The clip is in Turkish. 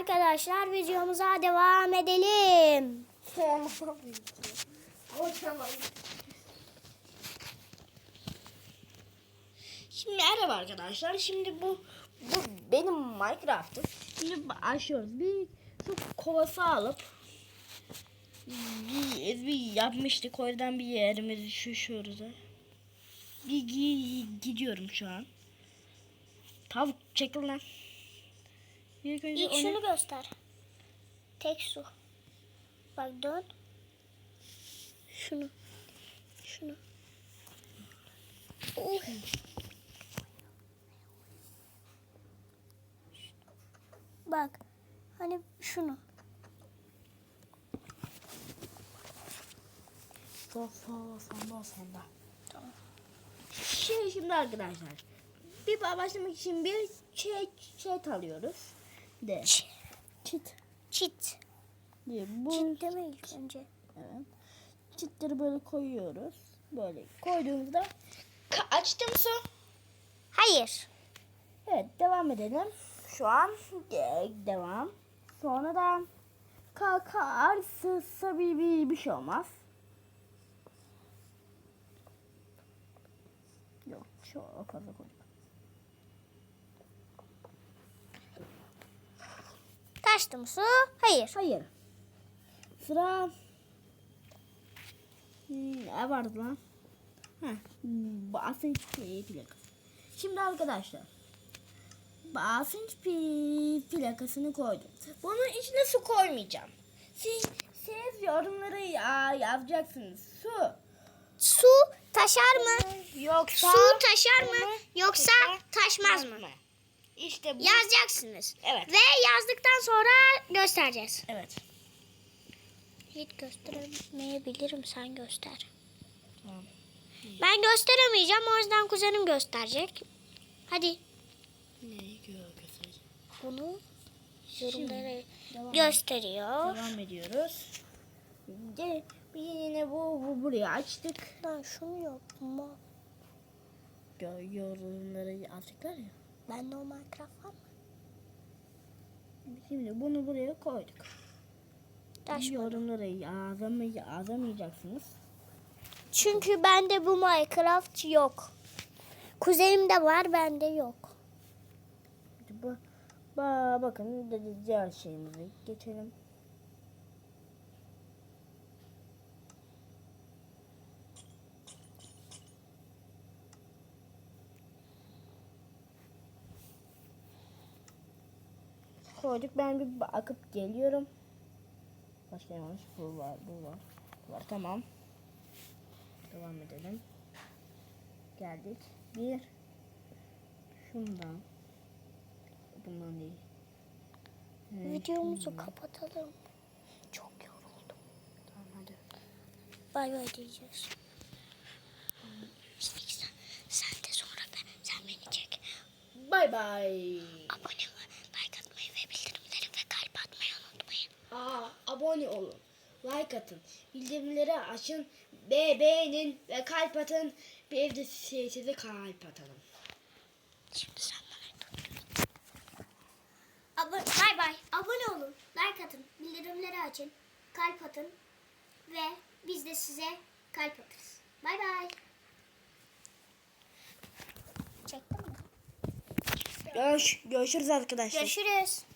Arkadaşlar videomuza devam edelim. Şimdi merhaba arkadaşlar. Şimdi bu bu benim Minecraft'ım. Şimdi açıyoruz. Bir su kovası alıp bir, bir yapmıştık. Oradan bir yerimizi düşüşüyoruz. ha. Bir gi- gidiyorum şu an. Tavuk çekil lan. İlk önce İlk onu- şunu göster. Tek su. Bak dön. Şunu. Şunu. Oh. Bak. Hani şunu. Sol sol sanda sanda. Şey şimdi arkadaşlar. Bir başlamak için bir çet çet alıyoruz. De. Çit. Çit. diye bu Çit deme ilk önce. evet. Çitleri böyle koyuyoruz. Böyle koyduğumuzda Ka- açtım su. Hayır. Evet devam edelim. Şu an de- devam. Sonra da kalkar sığsa bir, bir, bir şey olmaz. Yok çok fazla koyduk. Taştı mı su? Hayır. Hayır. Sıra Hmm, ne vardı lan? Heh, basınç plakası. Şimdi arkadaşlar basınç plakasını koydum. Bunun içine su koymayacağım. Siz, siz yorumlara ya, yazacaksınız. Su. Su taşar mı? Yoksa Su taşar mı? Yoksa taşmaz mı? İşte bu. Yazacaksınız. Evet. Ve yazdıktan sonra göstereceğiz. Evet. Hiç gösteremeyebilirim sen göster. Tamam. Ben gösteremeyeceğim o yüzden kuzenim gösterecek. Hadi Neyi göstereceğim? bunu yorumlara Devam. gösteriyor. Devam ediyoruz. Bir yine bu, bu buraya açtık. Ben şunu yapma. Gö- Yorumları yazdıklar ya. Ben de o Minecraft var mı? Şimdi bunu buraya koyduk. Taş. Yorumları yazamay yazamayacaksınız. Çünkü bende bu Minecraft yok. Kuzenimde var bende yok. Bu, ba, bakın dedi- diğer şeyimize geçelim. Koyduk ben bir bakıp geliyorum. Başka varmış? Bu var, bu var. Bu var tamam. Devam edelim. Geldik. Bir. Şundan. Bundan değil. Ee, Videomuzu şundan. kapatalım. Çok yoruldum. Tamam hadi. Bay bay diyeceğiz. Sen, sen de sonra ben, sen beni çek. Bay bay. Abone ol, like atmayı ve bildirimleri ve kalp atmayı unutmayın. Aa, abone olun. Like atın. Bildirimleri açın. Be beğenin ve kalp atın. Bir de size kalp atalım. Şimdi sen. Abone, bay bay. Abone olun, like atın, bildirimleri açın, kalp atın ve biz de size kalp atarız. Bay bay. Çektin mi? Görüş, görüşürüz arkadaşlar. Görüşürüz.